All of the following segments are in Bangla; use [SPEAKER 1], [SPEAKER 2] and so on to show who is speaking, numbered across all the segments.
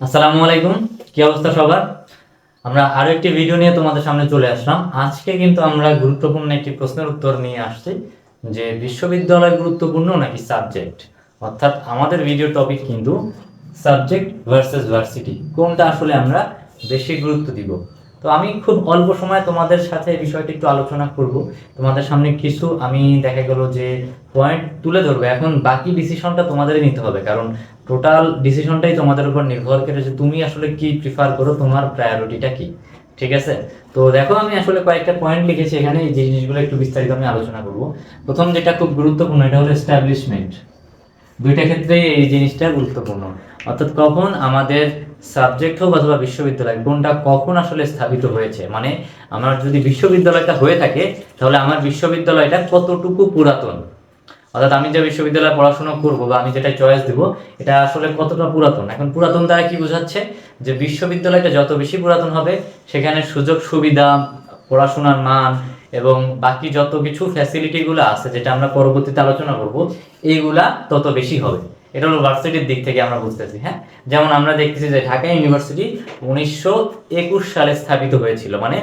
[SPEAKER 1] আসসালামু আলাইকুম। কি অবস্থা সবার? আমরা আরও একটি ভিডিও নিয়ে তোমাদের সামনে চলে আসলাম। আজকে কিন্তু আমরা গুরুত্বপূর্ণ একটি প্রশ্নের উত্তর নিয়ে আসছি, যে বিশ্ববিদ্যালয় গুরুত্বপূর্ণ নাকি সাবজেক্ট অর্থাৎ আমাদের ভিডিও টপিক কিন্তু সাবজেক্ট ভার্সেস ভার্সিটি কোনটা আসলে আমরা বেশি গুরুত্ব দিব? তো আমি খুব অল্প সময় তোমাদের সাথে এই বিষয়টি একটু আলোচনা করব। তোমাদের সামনে কিছু আমি দেখা গেল যে পয়েন্ট তুলে ধরবো। এখন বাকি ডিসিশনটা তোমাদেরই নিতে হবে, কারণ টোটাল ডিসিশনটাই তোমাদের উপর নির্ভর করে যে তুমি আসলে কি প্রিফার করো, তোমার প্রায়োরিটিটা কি। ঠিক আছে? তো দেখো, আমি আসলে কয়েকটা পয়েন্ট লিখেছি এখানে, এই জিনিসগুলো একটু বিস্তারিত আমি আলোচনা করব। প্রথম যেটা খুব গুরুত্বপূর্ণ, এটা হলো এস্টাবলিশমেন্ট দুইটা ক্ষেত্রে এই জিনিসটা গুরুত্বপূর্ণ। অর্থাৎ কখন আমাদের সাবজেক্ট হোক অথবা বিশ্ববিদ্যালয়, কোনটা কখন আসলে স্থাপিত হয়েছে? মানে আমার যদি বিশ্ববিদ্যালয়টা হয়ে থাকে, তাহলে আমার বিশ্ববিদ্যালয়টা কতটুকু পুরাতন? অর্থাৎ আমি যে বিশ্ববিদ্যালয়ে পড়াশোনা করব বা আমি যেটা চয়েস দিব, এটা আসলে কতটা পুরাতন? এখন পুরাতন দ্বারা কি বোঝাচ্ছে? যে বিশ্ববিদ্যালয়টা যত বেশি পুরাতন হবে, সেখানে সুযোগ সুবিধা, পড়াশোনার মান এবং বাকি যত কিছু ফ্যাসিলিটিগুলো আছে, যেটা আমরা পরবর্তীতে আলোচনা করব, এইগুলা তত বেশি হবে। এটা হলো ভার্সিটির দিক থেকে আমরা বুঝতেছি হ্যাঁ? যেমন আমরা দেখতেছি যে ঢাকা ইউনিভার্সিটি উনিশশো একুশ সালে স্থাপিত হয়েছিল মানে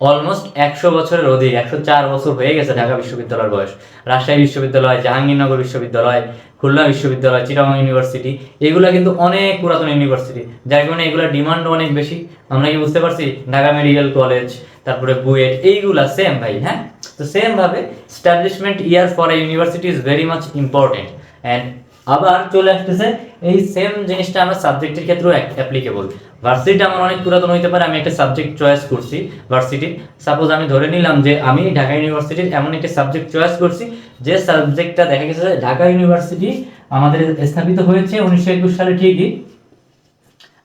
[SPEAKER 1] অলমোস্ট একশো বছরের অধিক, একশো চার বছর হয়ে গেছে ঢাকা বিশ্ববিদ্যালয়ের বয়স। রাজশাহী বিশ্ববিদ্যালয়, জাহাঙ্গীরনগর বিশ্ববিদ্যালয়, খুলনা বিশ্ববিদ্যালয়, চিটাগং ইউনিভার্সিটি এগুলা কিন্তু অনেক পুরাতন ইউনিভার্সিটি যার কারণে এগুলোর ডিমান্ড অনেক বেশি। আমরা কি বুঝতে পারছি? ঢাকা মেডিকেল কলেজ তারপরে বুয়েট, এইগুলা সেম ভাই হ্যাঁ? তো সেম ভাবে establishment year for a university is very much important and আবার চলে আসতেছে, এই সেম জিনিসটা আমরা সাবজেক্টের ক্ষেত্রেও অ্যাপ্লিকেবল ভার্সিটি আমার অনেক পুরাতন হইতে পারে, আমি একটা সাবজেক্ট চয়েস করছি ভার্সিটি সাপোজ আমি ধরে নিলাম যে আমি ঢাকা ইউনিভার্সিটির এমন একটা সাবজেক্ট চয়েস করছি, যে সাবজেক্টটা দেখা গেছে ঢাকা ইউনিভার্সিটি আমাদের স্থাপিত হয়েছে উনিশশো একুশ সালে ঠিকই।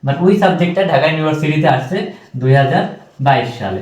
[SPEAKER 1] বাট ওই সাবজেক্টটা ঢাকা ইউনিভার্সিটিতে আসছে দুই হাজার বাইশ সালে।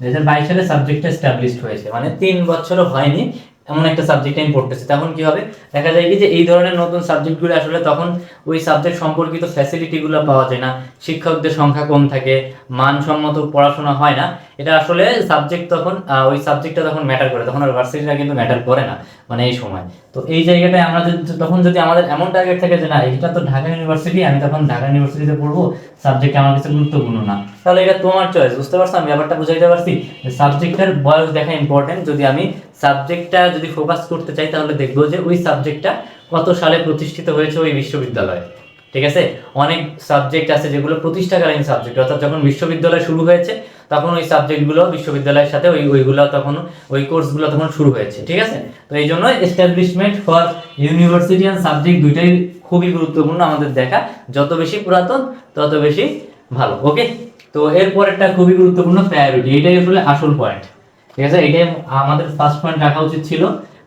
[SPEAKER 1] দুই হাজার বাইশ সালে সাবজেক্টটা এস্টাবলিশড হয়েছে। মানে তিন বছরও হয়নি এমন একটা সাবজেক্ট আমি পড়তেছি। তখন কি হবে? দেখা যায় কি যে এই ধরনের নতুন সাবজেক্টগুলো আসলে তখন ওই সাবজেক্ট সম্পর্কিত ফ্যাসিলিটিগুলো পাওয়া যায় না। শিক্ষকদের সংখ্যা কম থাকে, মানসম্মত পড়াশোনা হয় না। এটা আসলে সাবজেক্ট তখন ওই সাবজেক্টটা তখন ম্যাটার করে। তখন আর ভার্সিটিটা কিন্তু ম্যাটার করে না মানে এই সময়। তো এই জায়গাটায় আমরা যদি, তখন যদি আমাদের এমন টার্গেট থাকে যে না, এটা তো ঢাকা ইউনিভার্সিটি আমি তখন ঢাকা ইউনিভার্সিটিতে পড়ব সাবজেক্ট আমার কাছে গুরুত্বপূর্ণ না। তাহলে এটা তোমার চয়েস বুঝতে পারছ? আমি ব্যাপারটা বুঝাইতে পারছি। সাবজেক্টের বয়স দেখা ইম্পর্টেন্ট যদি আমি সাবজেক্টটা যদি ফোকাস করতে চাই, তাহলে দেখব যে ওই সাবজেক্টটা কত সালে প্রতিষ্ঠিত হয়েছে ওই বিশ্ববিদ্যালয়ে। ঠিক আছে? অনেক সাবজেক্ট আছে যেগুলো প্রতিষ্ঠাকালীন সাবজেক্ট, অর্থাৎ যখন বিশ্ববিদ্যালয় শুরু হয়েছে, তখন ওই সাবজেক্টগুলো বিশ্ববিদ্যালয়ের সাথে ওই ওইগুলো তখন, ওই কোর্সগুলো তখন শুরু হয়েছে। ঠিক আছে? তো এই জন্য establishment for university and subject দুইটাই খুবই গুরুত্বপূর্ণ আমাদের দেখা। যত বেশি পুরাতন, তত বেশি ভালো। ওকে তো এরপরেরটা খুবই গুরুত্বপূর্ণ প্রায়োরিটি এটাই আসলে আসল পয়েন্ট ঠিক আছে? এটাই আমাদের ফার্স্ট পয়েন্ট রাখা উচিত ছিল।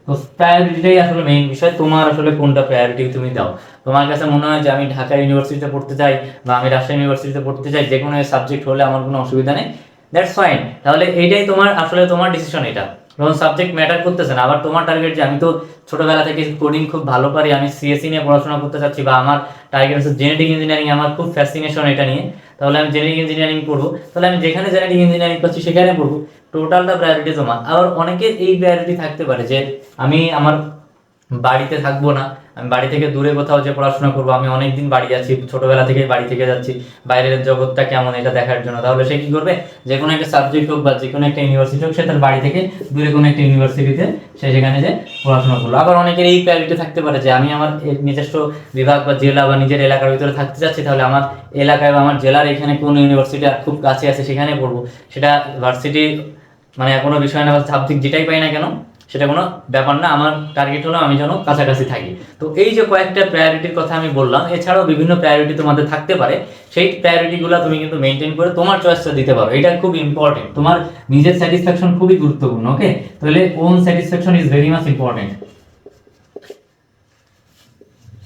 [SPEAKER 1] তো প্রায়োরিটিটাই আসলে মেইন বিষয়। তোমার আসলে কোনটা প্রায়োরিটি তুমি দাও। তোমার কাছে মনে হয় যে আমি ঢাকা ইউনিভার্সিটিতে পড়তে চাই বা আমি রাজশাহী ইউনিভার্সিটিতে পড়তে চাই যে কোনো সাবজেক্ট হলে আমার কোনো অসুবিধা নেই। দ্যাটস ফাইন তাহলে এইটাই তোমার আসলে তোমার ডিসিশন এটা। যখন সাবজেক্ট ম্যাটার করতেছে না। আবার তোমার টার্গেট যে আমি তো ছোটবেলা থেকে কোডিং খুব ভালো পারি। আমি সিএসসি নিয়ে পড়াশোনা করতে চাচ্ছি বা আমার টার্গেট হচ্ছে জেনেটিক ইঞ্জিনিয়ারিং আমার খুব ফ্যাসিনেশন এটা নিয়ে। তাহলে আমি জেনেটিক ইঞ্জিনিয়ারিং পড়ব। তাহলে আমি যেখানে জেনেটিক ইঞ্জিনিয়ারিং পাচ্ছি সেখানে পড়ব। টোটালটা প্রায়োরিটি তোমার আবার অনেকের এই প্রায়োরিটি থাকতে পারে যে, আমি আমার বাড়িতে থাকব না, আমি বাড়ি থেকে দূরে কোথাও যে পড়াশোনা করব, আমি অনেকদিন বাড়ি যাচ্ছি ছোটবেলা থেকে বাড়ি থেকে যাচ্ছি, বাইরের জগৎটা কেমন, এটা দেখার জন্য। তাহলে সে কি করবে? যে কোনো একটা সাবজেক্ট হোক বা যে কোনো একটা ইউনিভার্সিটি হোক, সে তার বাড়ি থেকে দূরে কোনো একটা ইউনিভার্সিটিতে সে সেখানে যে পড়াশোনা করল। আবার অনেকের এই প্রায়োরিটি থাকতে পারে যে, আমি আমার নিজস্ব বিভাগ বা জেলা বা নিজের এলাকার ভিতরে থাকতে চাচ্ছি, তাহলে আমার এলাকায় বা আমার জেলার এখানে কোন ইউনিভার্সিটি খুব কাছে আছে সেখানে পড়ব। সেটা ভার্সিটি মানে কোনো বিষয় না সাবজেক্ট যেটাই পাই না কেন, সেটা কোনো ব্যাপার না, আমার টার্গেট হলো আমি যেন কাছাকাছি থাকি। তো এই যে কয়েকটা প্রায়োরিটির কথা আমি বললাম, এছাড়াও বিভিন্ন প্রায়োরিটি তোমাদের থাকতে পারে। সেই প্রায়োরিটিগুলো তুমি কিন্তু মেনটেন করে তোমার চয়েসটা দিতে পারো। এটা খুব ইম্পর্টেন্ট তোমার নিজের স্যাটিসফ্যাকশন খুবই গুরুত্বপূর্ণ ওকে তাহলে own satisfaction is very much important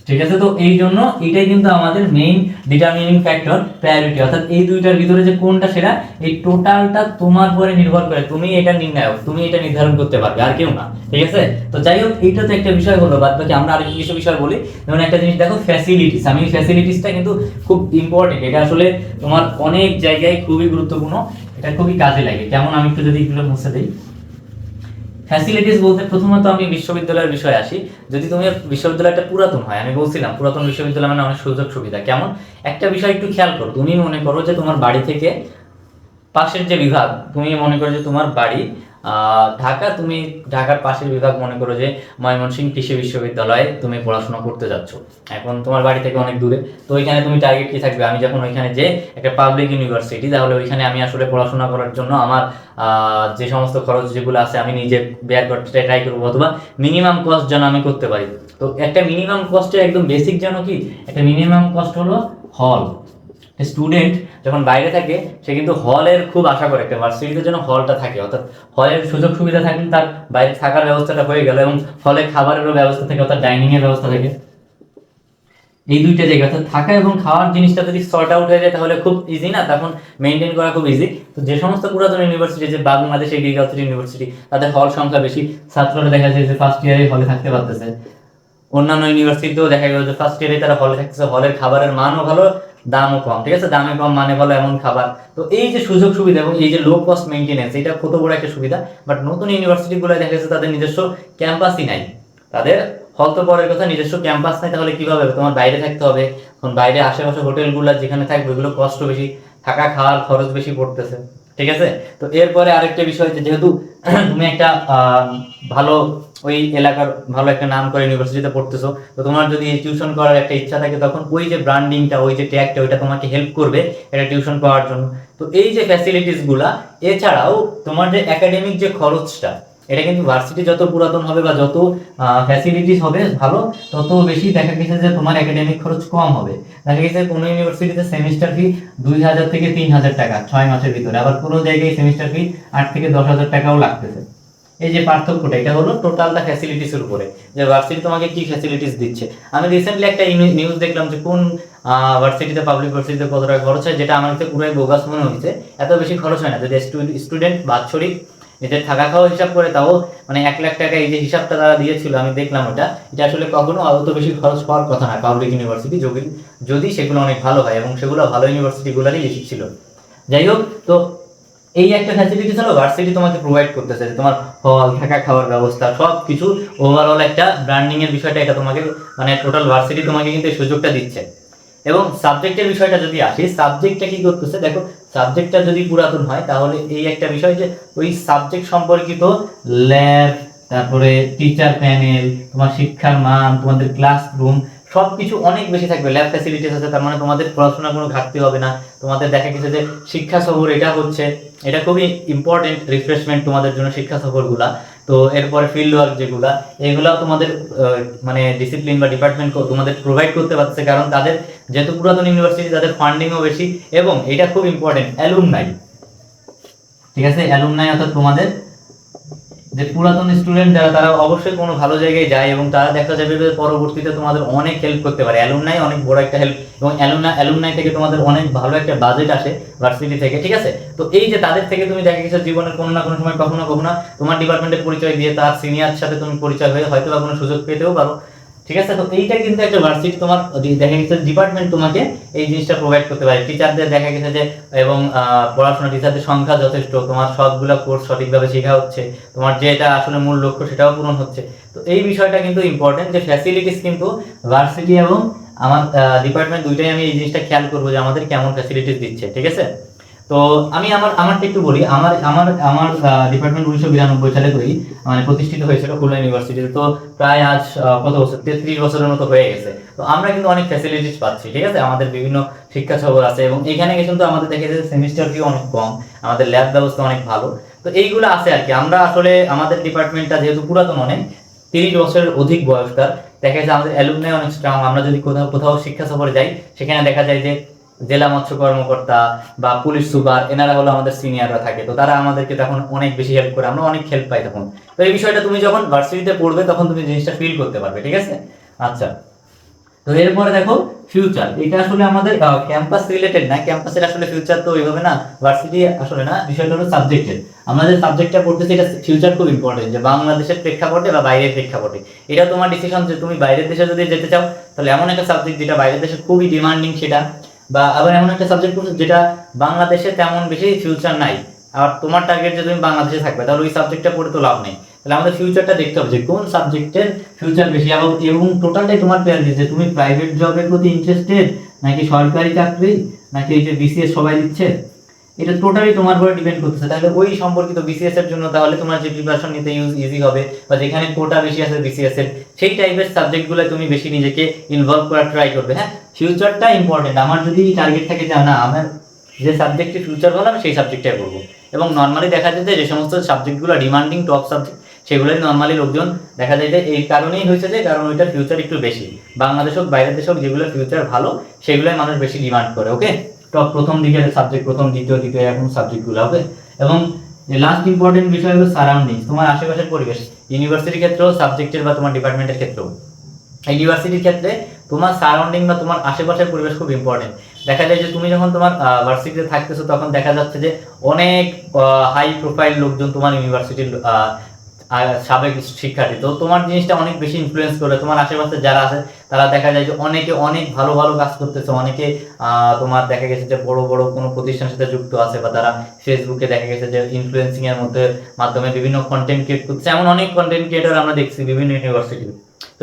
[SPEAKER 1] ঠিক আছে? তো এই জন্য এটাই কিন্তু আমাদের মেইন ডিটারমিনিং ফ্যাক্টর প্রায়োরিটি অর্থাৎ এই দুইটার ভিতরে যে কোনটা সেটা এই টোটালটা তোমার উপরে নির্ভর করে। তুমি এটা নির্ণায়ক তুমি এটা নির্ধারণ করতে পারবে, আর কেউ না। ঠিক আছে? তো যাই হোক এইটা তো একটা বিষয় হলো, বাদ বাকি আমরা আরেকটু কিছু বিষয় বলি। যেমন একটা জিনিস, দেখো ফ্যাসিলিটিস আমি ফ্যাসিলিটিসটা কিন্তু খুব ইম্পর্টেন্ট এটা আসলে তোমার অনেক জায়গায় খুবই গুরুত্বপূর্ণ। এটা খুবই কাজে লাগে। যেমন আমি একটু যদি এগুলো মুছে দিই। ফ্যাসিলিটিস বলতে প্রথমত আমি বিশ্ববিদ্যালয়ের বিষয়ে আসি। যদি তুমি বিশ্ববিদ্যালয়টা পুরাতন হয়, আমি বলছিলাম পুরাতন বিশ্ববিদ্যালয় মানে অনেক সুযোগ সুবিধা। কেমন? একটা বিষয় একটু খেয়াল করো। তুমি মনে করো যে তোমার বাড়ি থেকে পাশের যে বিভাগ, তুমি মনে করো যে তোমার বাড়ি ঢাকা, তুমি ঢাকার পাশের বিভাগ মনে করো যে ময়মনসিংহ কৃষি বিশ্ববিদ্যালয়ে তুমি পড়াশোনা করতে যাচ্ছ। এখন তোমার বাড়ি থেকে অনেক দূরে। তো ওইখানে তুমি টার্গেট কি থাকবে? আমি যখন ওইখানে যে একটা পাবলিক ইউনিভার্সিটি তাহলে ওইখানে আমি আসলে পড়াশোনা করার জন্য আমার যে সমস্ত খরচ যেগুলো আছে, আমি নিজে বেয়ার করতে ট্রাই করব। অথবা মিনিমাম কস্ট যেন আমি করতে পারি। তো একটা মিনিমাম কস্টে একদম বেসিক যেন কি? একটা মিনিমাম কস্ট হলো হল স্টুডেন্ট যখন বাইরে থাকে, সে কিন্তু হলের খুব আশা করে একটা ভার্সিটিতে যেন হলটা থাকে। অর্থাৎ হলের সুযোগ সুবিধা থাকলে তার বাইরে থাকার ব্যবস্থাটা হয়ে গেল এবং হলে খাবারেরও ব্যবস্থা থাকে, অর্থাৎ ডাইনিং এর ব্যবস্থা থাকে। এই দুইটা জায়গা, অর্থাৎ থাকা এবং খাওয়ার জিনিসটা যদি সর্ট আউট হয়ে যায় তাহলে খুব ইজি না? তখন মেনটেন করা খুব ইজি তো যে সমস্ত পুরাতন ইউনিভার্সিটি যে বাংলাদেশ এগ্রিকালচার ইউনিভার্সিটি তাদের হল সংখ্যা বেশি। ছাত্ররা দেখা যায় যে ফার্স্ট ইয়ারে হলে থাকতে পারতেছে। অন্যান্য ইউনিভার্সিটিতেও দেখা গেল যে ফার্স্ট ইয়ারে তারা হলে থাকতেছে। হলের খাবারের মানও ভালো দামও কম, ঠিক আছে? দামে কম মানে ভালো এমন খাবার। তো এই যে সুযোগ সুবিধা এবং এই যে লো কস্ট মেনটেনেন্স এটা কত বড় একটা সুবিধা? বাট নতুন ইউনিভার্সিটিগুলো দেখা যাচ্ছে তাদের নিজস্ব ক্যাম্পাসই নাই। তাদের হল তো পরের কথা, নিজস্ব ক্যাম্পাস নাই, তাহলে কীভাবে তোমার বাইরে থাকতে হবে। এখন বাইরে আশেপাশে হোটেলগুলো যেখানে থাকবে ওগুলো কষ্ট বেশি। থাকা, খাওয়ার খরচ বেশি পড়তেছে, ঠিক আছে? তো এরপরে আরেকটা বিষয় যেহেতু তুমি একটা ভালো ওই এলাকার ভালো একটা নাম করে ইউনিভার্সিটিতে পড়তেছো। তো তোমার যদি টিউশন করার একটা ইচ্ছা থাকে, তখন ওই যে ব্র্যান্ডিংটা ওই যে ট্যাগটা ওইটা তোমাকে হেল্প করবে এটা টিউশন করার জন্য। তো এই যে ফ্যাসিলিটিসগুলা, এছাড়াও তোমার যে একাডেমিক যে খরচটা, এটা কিন্তু ভার্সিটি যত পুরাতন হবে বা যত ফ্যাসিলিটিস হবে ভালো, তত বেশি দেখা গেছে যে তোমার একাডেমিক খরচ কম হবে। দেখা গেছে কোনো ইউনিভার্সিটিতে সেমিস্টার ফি দুই হাজার থেকে তিন হাজার টাকা, ছয় মাসের ভিতরে। আবার কোনো জায়গায় সেমিস্টার ফি আট থেকে দশ হাজার টাকাও লাগতেছে। এই যে পার্থক্যটা, এটা হলো টোটালটা ফ্যাসিলিটিসের উপরে। যে ভার্সিটি তোমাকে কি ফ্যাসিলিটিস দিচ্ছে? আমি রিসেন্টলি একটা নিউজ দেখলাম যে কোন ভার্সিটিতে পাবলিক ভার্সিটিতে কত টাকা খরচ হয়, যেটা আমার কাছে পুরোই বোগাস মনে হয়েছে। এত বেশি খরচ হয় না। যদি স্টুডেন্ট বাৎসরিক এদের থাকা খাওয়া হিসাব করে, তাও মানে এক লাখ টাকা এই যে হিসাবটা তারা দিয়েছিল, আমি দেখলাম ওটা। এটা আসলে কখনো অত বেশি খরচ হওয়ার কথা না পাবলিক ইউনিভার্সিটি যদি সেগুলো অনেক ভালো হয়, এবং সেগুলো ভালো ইউনিভার্সিটিগুলোরই বেশি ছিল। যাই হোক, তো এই একটা ফ্যাসিলিটি হলো ভার্সিটি তোমাকে প্রোভাইড করতেছে যে তোমার হল, থাকা খাওয়ার ব্যবস্থা সব কিছু ওভারঅল একটা ব্র্যান্ডিং এর বিষয়টা এটা তোমাকে মানে টোটাল ভার্সিটি তোমাকে কিন্তু এই সুযোগটা দিচ্ছে। এবং সাবজেক্টের বিষয়টা যদি আসি সাবজেক্টটা কি করতেছে? দেখো সাবজেক্টটা যদি পুরাতন হয়, তাহলে এই একটা বিষয় যে ওই সাবজেক্ট সম্পর্কিত ল্যাব তারপরে টিচার প্যানেল তোমার শিক্ষার মান, তোমাদের ক্লাসরুম সব কিছু অনেক বেশি থাকবে। ল্যাব ফ্যাসিলিটিস আছে, তার মানে তোমাদের পড়াশোনার কোনো ঘাটতি হবে না। তোমাদের দেখা গেছে যে শিক্ষা সফর এটা হচ্ছে, এটা খুবই ইম্পর্টেন্ট রিফ্রেশমেন্ট তোমাদের জন্য শিক্ষা সফরগুলা। তো এরপরে ফিল্ড ওয়ার্ক যেগুলা, এগুলাও তোমাদের মানে ডিসিপ্লিন বা ডিপার্টমেন্ট তোমাদের প্রোভাইড করতে পারছে কারণ তাদের যেহেতু পুরাতন ইউনিভার্সিটি তাদের ফান্ডিংও বেশি এবং এটা খুব ইম্পর্টেন্ট অ্যালুমনাই ঠিক আছে? অ্যালুমনাই অর্থাৎ তোমাদের যে পুরাতন স্টুডেন্ট যারা, তারা অবশ্যই কোনো ভালো জায়গায় যায় এবং তারা দেখা যাবে যে পরবর্তীতে তোমাদের অনেক হেল্প করতে পারে। অ্যালুমনাই অনেক বড় একটা হেল্প এবং অ্যালুমনা অ্যালুমনাই থেকে তোমাদের অনেক ভালো একটা বাজেট আসে ভার্সিটি থেকে, ঠিক আছে? তো এই যে তাদের থেকে তুমি দেখা গেছো জীবনের কোনো না কোনো সময় কখনো কখনো তোমার ডিপার্টমেন্টের পরিচয় দিয়ে তার সিনিয়র সাথে তুমি পরিচয় হয়ে হয়তো বা কোনো সুযোগ পেতেও পারো। ঠিক আছে? তো এইটা কিন্তু একটা ভার্সিটি তোমার দেখা গেছে ডিপার্টমেন্ট তোমাকে এই জিনিসটা প্রোভাইড করতে পারে। টিচারদের দেখা গেছে যে, এবং পড়াশোনা টিচারদের সংখ্যা যথেষ্ট, তোমার সবগুলো কোর্স সঠিকভাবে শেখা হচ্ছে, তোমার যেটা আসলে মূল লক্ষ্য সেটাও পূরণ হচ্ছে। তো এই বিষয়টা কিন্তু ইম্পর্টেন্ট যে ফ্যাসিলিটিস কিন্তু ভার্সিটি এবং আমার ডিপার্টমেন্ট দুইটাই আমি এই জিনিসটা খেয়াল করব যে আমাদের কেমন ফ্যাসিলিটিস দিচ্ছে, ঠিক আছে? তো আমি আমার, আমারটা একটু বলি, আমার আমার আমার ডিপার্টমেন্ট উনিশশো বিরানব্বই সালে তৈরি মানে প্রতিষ্ঠিত হয়েছিল খুলনা ইউনিভার্সিটিতে তো। প্রায় আজ কত বছর? তেত্রিশ বছরের মতো হয়ে গেছে। তো আমরা কিন্তু অনেক ফ্যাসিলিটিস পাচ্ছি, ঠিক আছে? আমাদের বিভিন্ন শিক্ষা সফর আছে এবং এখানে কিন্তু আমাদের দেখে যাচ্ছে সেমিস্টার ফি অনেক কম, আমাদের ল্যাব ব্যবস্থা অনেক ভালো। তো এইগুলো আছে আর কি। আমরা আসলে আমাদের ডিপার্টমেন্টটা যেহেতু পুরাতন অনেক, তিরিশ বছরের অধিক বয়সকার দেখা যাচ্ছে আমাদের অ্যালুমনাই অনেক স্ট্রং আমরা যদি কোথাও কোথাও শিক্ষা সফরে যাই, সেখানে দেখা যায় যে জেলা মৎস্য কর্মকর্তা বা পুলিশ সুপার, এনারা হলো আমাদের সিনিয়ররা থাকে। তো তারা আমাদেরকে তখন অনেক বেশি হেল্প করে, আমরা অনেক হেল্প পাই তখন। তো এই বিষয়টা তুমি যখন ভার্সিটিতে পড়বে, তখন তুমি জিনিসটা ফিল করতে পারবে, ঠিক আছে? আচ্ছা। তো এরপরে দেখো ফিউচার এটা আসলে আমাদের ক্যাম্পাস রিলেটেড না ক্যাম্পাসের আসলে ফিউচার তো ওইভাবে না ভার্সিটি আসলে না, বিষয়টা হলো সাবজেক্টের আমরা যে সাবজেক্টটা পড়তেছি, এটা ফিউচার খুব ইম্পর্টেন্ট যে বাংলাদেশের প্রেক্ষাপটে বা বাইরের প্রেক্ষাপটে। এটা তোমার ডিসিশন যে তুমি বাইরের দেশে যদি যেতে চাও, তাহলে এমন একটা সাবজেক্ট যেটা বাইরের দেশে খুবই ডিমান্ডিং সেটা। বা আবার এমন একটা সাবজেক্ট পড়ছো যেটা বাংলাদেশে তেমন বেশি ফিউচার নাই। আর তোমার টার্গেট যে তুমি বাংলাদেশে থাকবে, তাহলে ওই সাবজেক্টটা পড়ে তো লাভ নেই। তাহলে আমাদের ফিউচারটা দেখতে হবে যে কোন সাবজেক্টের ফিউচার বেশি। এবং টোটালটাই তোমার প্ল্যান যে তুমি প্রাইভেট জবের প্রতি ইন্টারেস্টেড নাকি সরকারি চাকরি? নাকি এই যে বিসিএস সবাই দিচ্ছে? এটা টোটালি তোমার উপরে ডিপেন্ড করতেছে। তাহলে ওই সম্পর্কিত বিসিএস এর জন্য তাহলে তোমার যে প্রিপারেশন নিতে ইউজ ইজি হবে, বা যেখানে কোটা বেশি আছে বিসিএস এর, সেই টাইপের সাবজেক্টগুলো তুমি বেশি নিজেকে ইনভলভ করার ট্রাই করবে। হ্যাঁ ফিউচারটা ইম্পর্টেন্ট আমার যদি টার্গেট থাকে যে, না, আমার যে সাবজেক্টে ফিউচার ভালো আমি সেই সাবজেক্টটাই পড়ব এবং নর্মালি দেখা যায় যে যে সমস্ত সাবজেক্টগুলো ডিমান্ডিং টপ সাবজেক্ট সেগুলোই নর্মালি লোকজন দেখা যায় যে, এই কারণেই হয়েছে যে, কারণ ওইটার ফিউচার একটু বেশি। বাংলাদেশ হোক, বাইরের দেশ হোক, যেগুলো ফিউচার ভালো, সেগুলোই মানুষ বেশি ডিমান্ড করে ওকে টপ প্রথম দিকের সাবজেক্ট প্রথম, দ্বিতীয়, তৃতীয়, এরকম সাবজেক্টগুলো ওকে এবং লাস্ট ইম্পর্টেন্ট বিষয় হলো সারাউন্ডিং তোমার আশেপাশের পরিবেশ। ইউনিভার্সিটির ক্ষেত্রেও সাবজেক্টের বা তোমার ডিপার্টমেন্টের ক্ষেত্রেও। ইউনিভার্সিটির ক্ষেত্রে তোমার সারাউন্ডিং বা তোমার আশেপাশের পরিবেশ খুব ইম্পর্টেন্ট দেখা যায় যে তুমি যখন তোমার ভার্সিটিতে থাকতেছো, তখন দেখা যাচ্ছে যে অনেক হাই প্রোফাইল লোকজন তোমার ইউনিভার্সিটির সাবেক শিক্ষার্থী। তো তোমার জিনিসটা অনেক বেশি ইনফ্লুয়েন্স করে। তোমার আশেপাশে যারা আছে, তারা দেখা যায় যে অনেকে অনেক ভালো ভালো কাজ করতেছে। অনেকে তোমার দেখা গেছে যে বড় বড় কোনো প্রতিষ্ঠানের সাথে যুক্ত আছে বা তারা ফেসবুকে দেখা গেছে যে ইনফ্লুয়েন্সিং এর মধ্যে, মাধ্যমে বিভিন্ন কন্টেন্ট ক্রিয়েট করছে এমন অনেক কন্টেন্ট ক্রিয়েটার আমরা দেখছি বিভিন্ন ইউনিভার্সিটি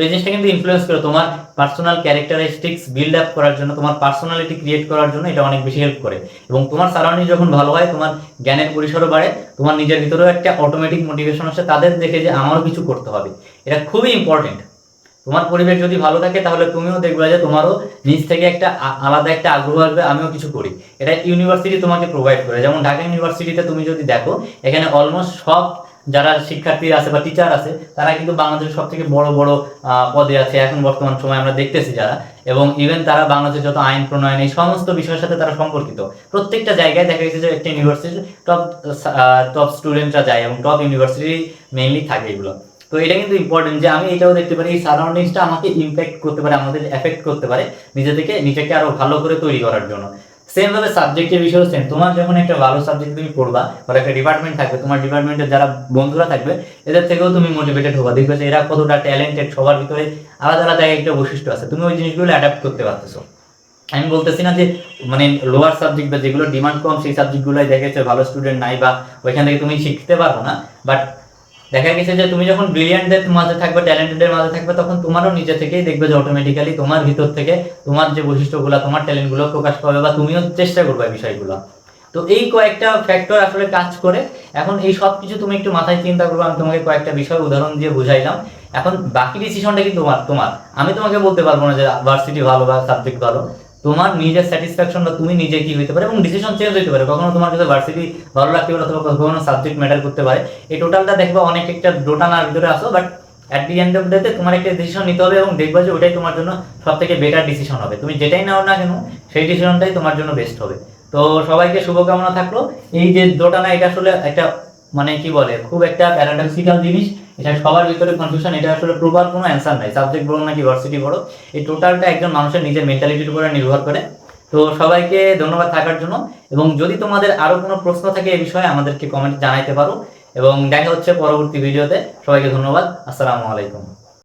[SPEAKER 1] এই জিনিসটা কিন্তু ইনফ্লুয়েন্স করে তোমার পার্সোনাল ক্যারেক্টারিস্টিক্স বিল্ড আপ করার জন্য, তোমার পার্সোনালিটি ক্রিয়েট করার জন্য এটা অনেক বেশি হেল্প করে। এবং তোমার সারাউন্ডিং যখন ভালো হয়, তোমার জ্ঞানের পরিসরও বাড়ে, তোমার নিজের ভিতরেও একটা অটোমেটিক মোটিভেশন আসে তাদের দেখে যে আমারও কিছু করতে হবে। এটা খুবই ইম্পর্টেন্ট তোমার পরিবেশ যদি ভালো থাকে, তাহলে তুমিও দেখবে যে তোমারও নিজ থেকে একটা আলাদা একটা আগ্রহ আসবে, আমিও কিছু করি। এটা ইউনিভার্সিটি তোমাকে প্রোভাইড করে। যেমন ঢাকা ইউনিভার্সিটিতে তুমি যদি দেখো, এখানে অলমোস্ট সব যারা শিক্ষার্থী আছে বা টিচার আছে, তারা কিন্তু বাংলাদেশের সব থেকে বড় বড় পদে আছে এখন বর্তমান সময় আমরা দেখতেছি যারা। এবং ইভেন তারা বাংলাদেশের যত আইন প্রণয়ন, এই সমস্ত বিষয়ের সাথে তারা সম্পর্কিত। প্রত্যেকটা জায়গায় দেখা গেছে যে একটা ইউনিভার্সিটির টপ টপ স্টুডেন্টরা যায় এবং টপ ইউনিভার্সিটি মেইনলি থাকে এগুলো। তো এটা কিন্তু ইম্পর্টেন্ট যে আমি এটাও দেখতে পারি, এই সারাউন্ডিংসটা আমাকে ইম্প্যাক্ট করতে পারে, আমাদের এফেক্ট করতে পারে, নিজে থেকে নিজেকে আরও ভালো করে তৈরি করার জন্য। সেম ভাবে সাবজেক্টের বিষয়েও সেম তোমার যখন একটা ভালো সাবজেক্ট তুমি পড়বা, বা একটা ডিপার্টমেন্ট থাকবে, তোমার ডিপার্টমেন্টের যারা বন্ধুরা থাকবে, এদের থেকেও তুমি মোটিভেটেড হবা। দেখবে যে এরা কতটা ট্যালেন্টেড সবার ভিতরে আলাদা আলাদা একটা বৈশিষ্ট্য আছে। তুমি ওই জিনিসগুলো অ্যাডাপ্ট করতে পারতেছো। আমি বলতেছি না যে মানে লোয়ার সাবজেক্ট বা যেগুলো ডিমান্ড কম, সেই সাবজেক্টগুলোই দেখেছে, ভালো স্টুডেন্ট নাই বা ওইখান থেকে তুমি শিখতে পারব না বাট দেখা গেছে যে তুমি যখন ব্রিলিয়ান্টদের মাঝে থাকবে ট্যালেন্টেডের মাঝে থাকবে, তখন তোমারও নিজে থেকেই দেখবে যে অটোমেটিক্যালি তোমার ভিতর থেকে তোমার যে বৈশিষ্ট্যগুলো, তোমার ট্যালেন্টগুলো প্রকাশ পাবে বা তুমিও চেষ্টা করবে এই বিষয়গুলো। তো এই কয়েকটা ফ্যাক্টর আসলে কাজ করে। এখন এই সব কিছু তুমি একটু মাথায় চিন্তা করবে, আমি তোমাকে কয়েকটা বিষয়, উদাহরণ দিয়ে বুঝাইলাম। এখন বাকি ডিসিশনটা কিন্তু তোমার? তোমার। আমি তোমাকে বলতে পারব না যে ভার্সিটি ভালো বা সাবজেক্ট ভালো। তোমার নিজের স্যাটিসফ্যাকশন বা তুমি নিজে কি হইতে পারে এবং ডিসিশন চেঞ্জ হইতে পারে। কখনো তোমার কাছে ভার্সিটি ভালো লাগতে পারে অথবা কখনো সাবজেক্ট ম্যাটার করতে পারে। এই টোটালটা দেখবা অনেক একটা ডোটানার ভিতরে আসো but at the end of ডেতে তোমার একটা ডিসিশন নিতে হবে এবং দেখবা যে ওটাই তোমার জন্য সব থেকে বেটার ডিসিশন হবে। তুমি যেটাই নাও না কেন, সেই ডিসিশনটাই তোমার জন্য বেস্ট হবে। তো সবাইকে শুভকামনা থাকল। এই যে দোটানা, এটা আসলে একটা মানে কি বলে, খুব একটা প্যারাডক্সিক্যাল জিনিস। এটা সবার ভিতরে কনফিউশন এটা আসলে প্রপার কোনো অ্যান্সার নাই। সাবজেক্ট বড় নাকি ভার্সিটি বড় এই টোটালটা একজন মানুষের নিজের মেন্টালিটির উপরে নির্ভর করে। তো সবাইকে ধন্যবাদ থাকার জন্য। এবং যদি তোমাদের আরও কোনো প্রশ্ন থাকে এই বিষয়ে, আমাদেরকে কমেন্ট জানাইতে পারো। এবং দেখা হচ্ছে পরবর্তী ভিডিওতে সবাইকে ধন্যবাদ। আসসালামু আলাইকুম।